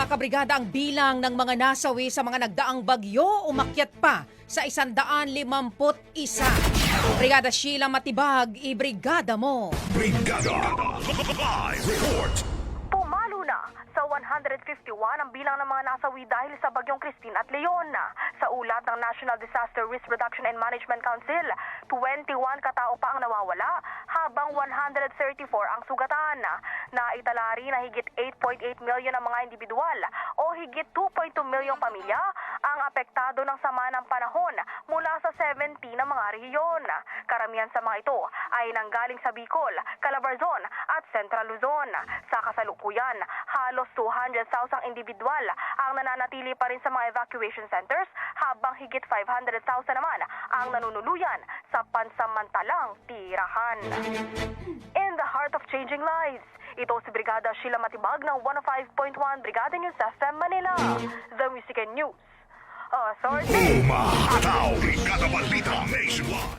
mga kabrigada, ang bilang ng mga nasawi sa mga nagdaang bagyo umakyat pa sa 151. Brigada Sheila Matibag, ibrigada mo. Brigada Live Report Pumalo na sa 151 ang bilang ng mga nasawi dahil sa bagyong Christine at Leon. Sa ulat ng National Disaster Risk Reduction and Management Council, 21 katao pa ang nawawala habang 134 ang sugatan. Naitala rin na higit 8.8 million ang mga individual o higit 2.2 milyong pamilya ang apektado ng sama ng panahon mula sa 70 na mga rehiyon. Karamihan sa mga ito ay nanggaling sa Bicol, Calabarzon at Central Luzon. Sa kasalukuyan, halos 200,000 individual ang nananatili pa rin sa mga evacuation centers habang higit 500,000 naman ang nanunuluyan sa pansamantalang tirahan. In the heart of changing lives, ito si Brigada Sheila Matibag ng 105.1 Brigada News FM Manila. The Music and News Authority. Umahata